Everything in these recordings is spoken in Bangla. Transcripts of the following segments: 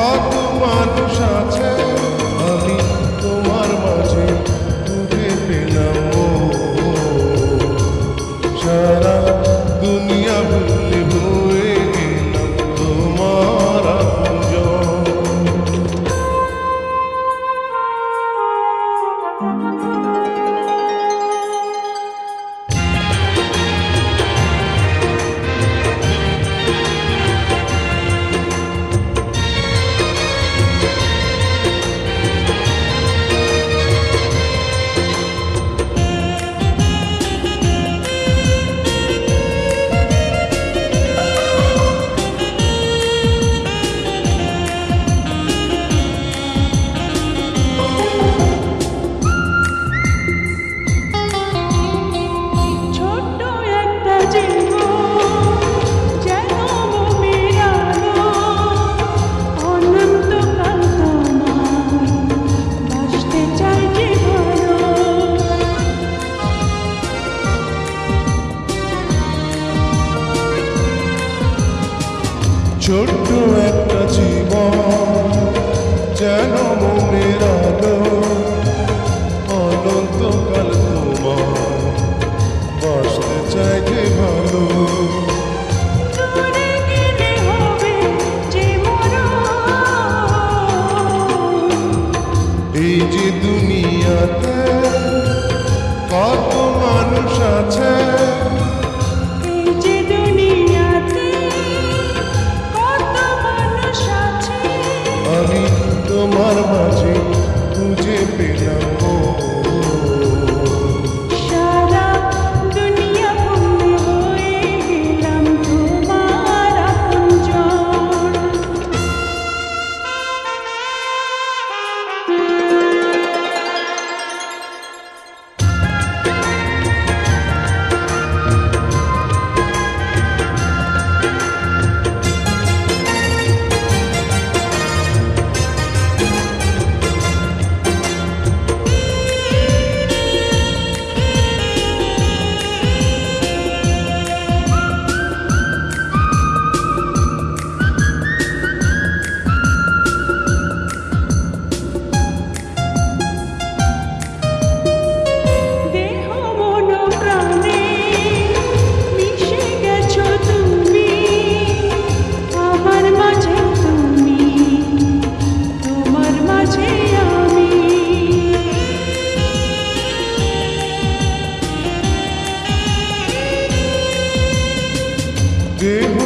কত মানুষ আছে? তোমার মাঝে তুলে পেলাম সারা দুনিয়া ভুলে হয়ে গেলাম তোমার আপন ছোট্ট একটা জীবন, যেন মনের আলো, অনন্তকাল তোমার বসতে চাই যে ভালো। এই যে দুনিয়াতে কত মানুষ আছে তোমার মাঝে খুঁজে পেলাম। good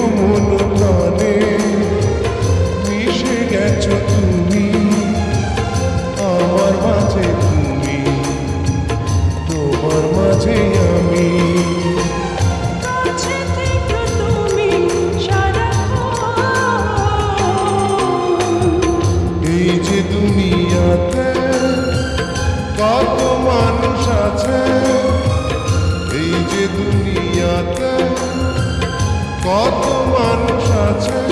কত মানুষ আছে